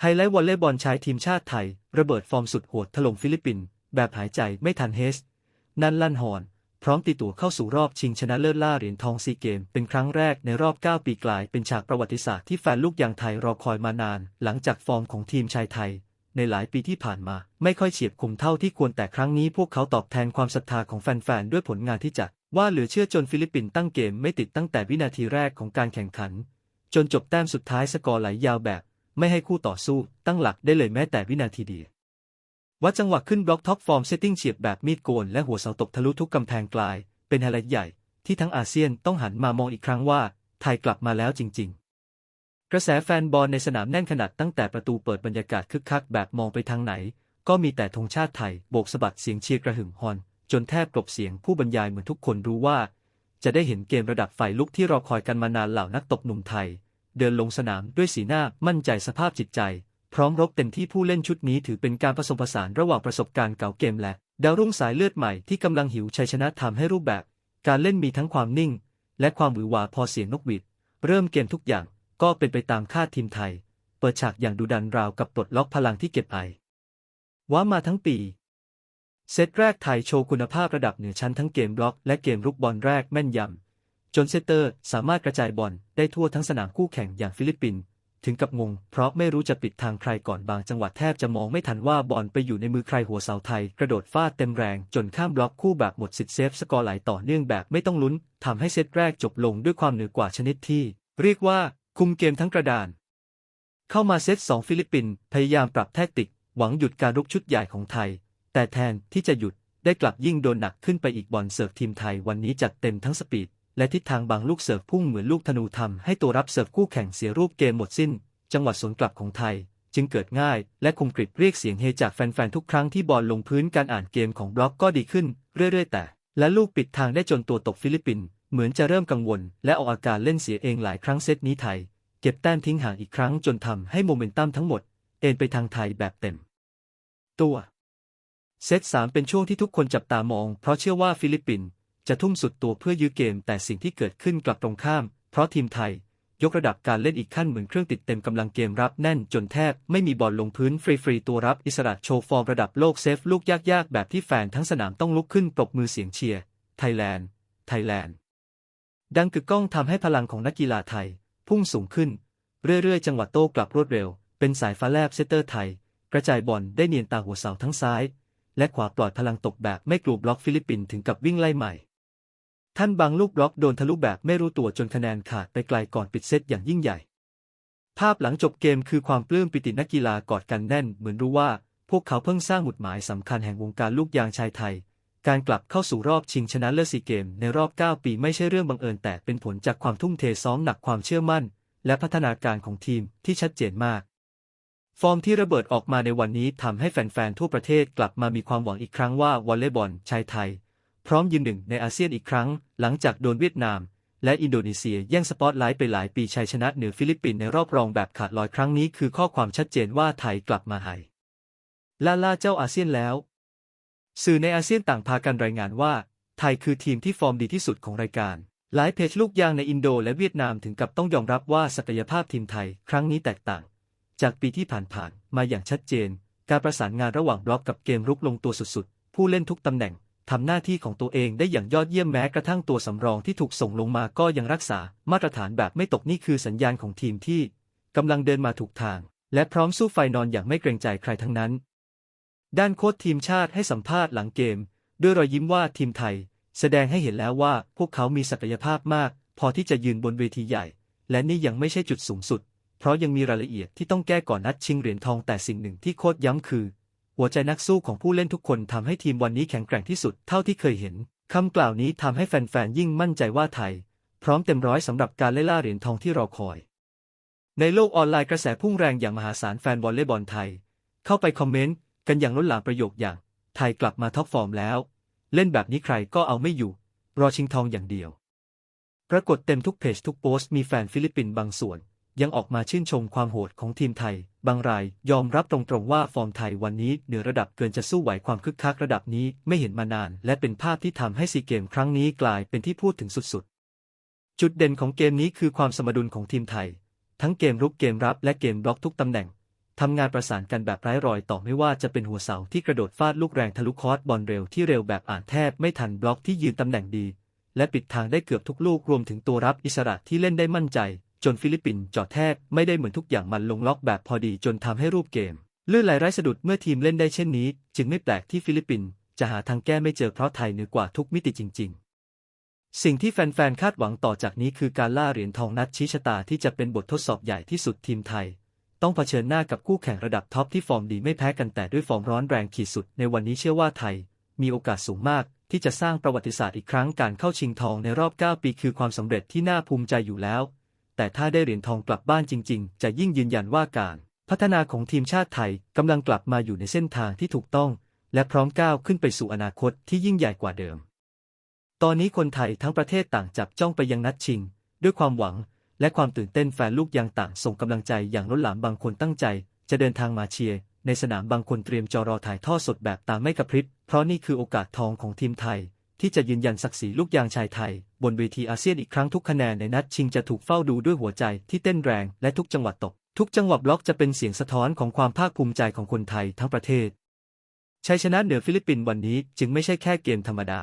ไฮไลท์วอลเลย์บอลชายทีมชาติไทย ระเบิดฟอร์มสุดโหดถล่มฟิลิปปินส์แบบหายใจไม่ทันเฮส นันลั่นฮอน พร้อมตีตัวเข้าสู่รอบชิงชนะเลิศล่าเหรียญทองซีเกม เป็นครั้งแรกในรอบ 9 ปีกลายเป็นฉากประวัติศาสตร์ที่แฟนลูกยางไทยรอคอยมานาน หลังจากฟอร์มของทีมชายไทย ในหลายปีที่ผ่านมา ไม่ค่อยเฉียบคมเท่าที่ควรแต่ครั้งนี้พวกเขาตอบแทนความศรัทธาของแฟนๆด้วยผลงานที่จัดว่าเหลือเชื่อจนฟิลิปปินส์ตั้งเกมไม่ติดตั้งแต่วินาทีแรกของการแข่งขัน จนจบแต้มสุดท้ายสกอร์ไหลยาวแบบ ไม่ให้คู่ต่อสู้ตั้งหลักได้เลยแม้แต่วินาทีเดียววัดจังหวะขึ้นบล็อกท็อปฟอร์มเซตติ้งเฉียบแบบมีดโกนและหัวเสาตกทะลุทุกกำแพงกลาย เป็นไฮไลท์ใหญ่ที่ทั้งอาเซียนต้องหันมามองอีกครั้งว่า ไทยกลับมาแล้วจริง ๆ กระแสแฟนบอลในสนามแน่นขนาดตั้งแต่ประตูเปิดบรรยากาศคึกคักแบบมองไปทางไหน ก็มีแต่ธงชาติไทยโบกสะบัดเสียงเชียร์กระหึ่มฮอนจนแทบกลบเสียงผู้บรรยายเหมือนทุกคนรู้ว่า จะได้เห็นเกมระดับไฟลุกที่รอคอยกันมานานเหล่านักตบหนุ่มไทย เดินลงสนามด้วยสีหน้ามั่นใจสภาพจิตใจ พร้อมรบเต็มที่ผู้เล่นชุดนี้ถือเป็นการผสมผสานระหว่างประสบการณ์เก่าเกมและ ดาวรุ่งสายเลือดใหม่ที่กำลังหิวชัยชนะทำให้รูปแบบ การเล่นมีทั้งความนิ่ง และความหวือหวาพอเสียงนกหวีดเริ่มเกมทุกอย่างก็เป็นไปตามคาดทีมไทย เปิดฉากอย่างดุดันราวกับปลดล็อกพลังที่เก็บไอว้ามาทั้งปี เซตแรกไทยโชว์คุณภาพระดับเหนือชั้นทั้งเกมบล็อกและเกมรุกบอลแรกแม่นยำ จนเซตเตอร์สามารถกระจายบอลได้ทั่วทั้งสนามคู่แข่งอย่างฟิลิปปินส์ถึงกับงง เพราะไม่รู้จะปิดทางใครก่อนบางจังหวะแทบจะมองไม่ทันว่าบอลไปอยู่ในมือใครหัวเสาไทย กระโดดฟาดเต็มแรงจนข้ามบล็อกคู่แบบหมดสิทธิ์เซฟสกอร์ไหลต่อเนื่องแบบไม่ต้องลุ้นทำให้เซตแรกจบลงด้วยความเหนือกว่าชนิดที่ เรียกว่าคุมเกมทั้งกระดาน เข้ามาเซตสองฟิลิปปินส์พยายามปรับแทคติก หวังหยุดการรุกชุดใหญ่ของไทย แต่แทนที่จะหยุดได้กลับยิ่งโดนหนักขึ้นไปอีกบอลเสิร์ฟทีมไทยวันนี้จัดเต็มทั้งสปีด และทิศทางบางลูกเสิร์ฟพุ่งเหมือนลูกธนูทำให้ตัวรับเสิร์ฟคู่แข่งเสียรูปเกมหมดสิ้น จังหวะสวนกลับของไทย จึงเกิดง่าย และคมกริบเรียกเสียงเฮจากแฟนๆทุกครั้งที่บอลลงพื้นการอ่านเกมของบล็อกก็ดีขึ้น เรื่อยๆ แต่ และลูกปิดทางได้จนตัวตกฟิลิปปินส์เหมือนจะเริ่มกังวล และออกอาการเล่นเสียเองหลายครั้งเซตนี้ไทย เก็บแต้มทิ้งห่างอีกครั้งจนทำให้โมเมนตัมทั้งหมด เอ็นไปทางไทยแบบเต็ม ตัวเซต3เป็นช่วงที่ทุกคนจับตามอง เพราะเชื่อว่าฟิลิปปินส์ จะทุ่มสุดตัวเพื่อยื้อเกม แต่สิ่งที่เกิดขึ้นกลับตรงข้าม เพราะทีมไทย ยกระดับการเล่นอีกขั้นเหมือนเครื่องติดเต็มกำลังเกมรับแน่นจนแทบ ไม่มีบอลลงพื้นฟรีๆตัวรับอิสระโชว์ฟอร์มระดับโลกเซฟลูกยากๆ แบบที่แฟนทั้งสนามต้องลุกขึ้นปรบมือเสียงเชียร์ไทยแลนด์ไทยแลนด์ดังกึกก้องทำให้พลังของนักกีฬาไทย พุ่งสูงขึ้น เรื่อยๆ จังหวะโต้กลับรวดเร็ว เป็นสายฟ้าแลบเซตเตอร์ไทย กระจายบอลได้เนียนตาหัวเสาทั้งซ้าย และขวาปลอดพลังตกแบบไม่กลัวบล็อกฟิลิปปินส์ถึงกับวิ่งไล่ใหม่ ท่านบางลูกบล็อกโดนทะลุแบบไม่รู้ตัวจนคะแนนขาดไปไกลก่อนปิดเซตอย่างยิ่งใหญ่ ภาพหลังจบเกมคือความปลื้มปิตินักกีฬากอดกันแน่น เหมือนรู้ว่า พวกเขาเพิ่งสร้างหมุดหมายสำคัญแห่งวงการลูกยางชายไทย การกลับเข้าสู่รอบชิงชนะเลิศซีเกม ในรอบ 9 ปีไม่ใช่เรื่องบังเอิญแต่เป็นผลจากความทุ่มเทซ้อมหนักความเชื่อมั่น และพัฒนาการของทีมที่ชัดเจนมาก ฟอร์มที่ระเบิดออกมาในวันนี้ทำให้แฟนๆทั่วประเทศกลับมามีความหวังอีกครั้งว่าวอลเลย์บอลชายไทย พร้อมยืนหนึ่งในอาเซียนอีกครั้ง หลังจากโดนเวียดนาม และอินโดนีเซียแย่งสปอตไลท์ไปหลายปีชัยชนะเหนือฟิลิปปินส์ในรอบรองแบบขาดลอยครั้งนี้คือข้อความชัดเจนว่าไทยกลับมาไฮลาล่าเจ้าอาเซียนแล้ว สื่อในอาเซียนต่างพากันรายงานว่า ไทยคือทีมที่ฟอร์มดีที่สุดของรายการ หลายเพจลูกยางในอินโดและเวียดนามถึงกับต้องยอมรับว่าศักยภาพทีมไทยครั้งนี้แตกต่าง จากปีที่ผ่านๆมาอย่างชัดเจน การประสานงานระหว่างบล็อกกับเกมรุกลงตัวสุดๆ ผู้เล่นทุกตำแหน่ง ทำหน้าที่ของตัวเองได้อย่างยอดเยี่ยมแม้กระทั่งตัวสำรองที่ถูกส่งลงมาก็ยังรักษามาตรฐานแบบไม่ตกนี่คือสัญญาณของทีมที่กำลังเดินมาถูกทาง และพร้อมสู้ไฟนอนอย่างไม่เกรงใจใครทั้งนั้น ด้านโค้ชทีมชาติให้สัมภาษณ์หลังเกม ด้วยรอยยิ้มว่าทีมไทย แสดงให้เห็นแล้วว่าพวกเขามีศักยภาพมาก พอที่จะยืนบนเวทีใหญ่ และนี่ยังไม่ใช่จุดสูงสุด เพราะยังมีรายละเอียดที่ต้องแก้ก่อนนัดชิงเหรียญทองแต่สิ่งหนึ่งที่โค้ชย้ำคือ หัวใจนักสู้ของผู้เล่นทุกคนทำให้ทีมวันนี้แข็งแกร่งที่สุดเท่าที่เคยเห็นคำกล่าวนี้ทำให้แฟนๆยิ่งมั่นใจว่าไทย พร้อมเต็มร้อยสำหรับการไล่ล่าเหรียญทองที่รอคอย ในโลกออนไลน์กระแสพุ่งแรงอย่างมหาศาลแฟนวอลเลย์บอลไทย เข้าไปคอมเมนต์กันอย่างล้นหลามประโยคอย่าง ไทยกลับมาท็อปฟอร์มแล้ว เล่นแบบนี้ใครก็เอาไม่อยู่ รอชิงทองอย่างเดียว ปรากฏเต็มทุกเพจทุกโพสต์มีแฟนฟิลิปปินส์บางส่วน ยังออกมาชื่นชมความโหดของทีมไทย บางรายยอมรับตรงๆว่าฟอร์มไทยวันนี้เหนือระดับเกินจะสู้ไหวความคึกคักระดับนี้ไม่เห็นมานาน และเป็นภาพที่ทำให้ซีเกมครั้งนี้กลายเป็นที่พูดถึงสุดๆ จุดเด่นของเกมนี้คือความสมดุลของทีมไทย ทั้งเกมรุกเกมรับและเกมบล็อกทุกตำแหน่งทำงานประสานกันแบบไร้รอยต่อไม่ว่าจะเป็นหัวเสาที่กระโดดฟาดลูกแรงทะลุคอร์สบอลเร็วที่เร็วแบบอ่านแทบไม่ทันบล็อกที่ยืนตำแหน่งดี และปิดทางได้เกือบทุกลูกรวมถึงตัวรับอิสระที่เล่นได้มั่นใจ จนฟิลิปปินส์จอดแทบไม่ได้เหมือนทุกอย่างมันลงล็อกแบบพอดีจนทำให้รูปเกมลื่นไหลไร้สะดุดเมื่อทีมเล่นได้เช่นนี้ จึงไม่แปลกที่ฟิลิปปินส์จะหาทางแก้ไม่เจอเพราะไทยเหนือกว่าทุกมิติจริง ๆ สิ่งที่แฟนๆคาดหวังต่อจากนี้คือการล่าเหรียญทองนัดชี้ชะตาที่จะเป็นบททดสอบใหญ่ที่สุดทีมไทย ต้องเผชิญหน้ากับคู่แข่งระดับท็อปที่ฟอร์มดีไม่แพ้กันแต่ด้วยฟอร์มร้อนแรงขีดสุด ในวันนี้เชื่อว่าไทย มีโอกาสสูงมากที่จะสร้างประวัติศาสตร์อีกครั้งการเข้าชิงทองในรอบ 9 ปีคือความสำเร็จที่น่าภูมิใจอยู่แล้ว แต่ถ้าได้เหรียญทองกลับบ้านจริง ๆ จะยิ่งยืนยันว่าการพัฒนาของทีมชาติไทยกำลังกลับมาอยู่ในเส้นทางที่ถูกต้อง และพร้อมก้าวขึ้นไปสู่อนาคตที่ยิ่งใหญ่กว่าเดิม ตอนนี้คนไทยทั้งประเทศต่างจับจ้องไปยังนัดชิง ด้วยความหวัง และความตื่นเต้นแฟนลูกยางต่างส่งกำลังใจอย่างล้นหลามบางคนตั้งใจ จะเดินทางมาเชียร์ในสนามบางคนเตรียมจอรอถ่ายทอดสดแบบตามไม่กระพริบเพราะนี่คือโอกาสทองของทีมไทย ที่จะยืนยันศักดิ์ศรีลูกยางชายไทย บนเวทีอาเซียนอีกครั้งทุกคะแนนในนัดชิงจะถูกเฝ้าดูด้วยหัวใจที่เต้นแรงและทุกจังหวะตก ทุกจังหวะบล็อกจะเป็นเสียงสะท้อนของความภาคภูมิใจของคนไทยทั้งประเทศชัยชนะเหนือฟิลิปปินส์วันนี้จึงไม่ใช่แค่เกมธรรมดา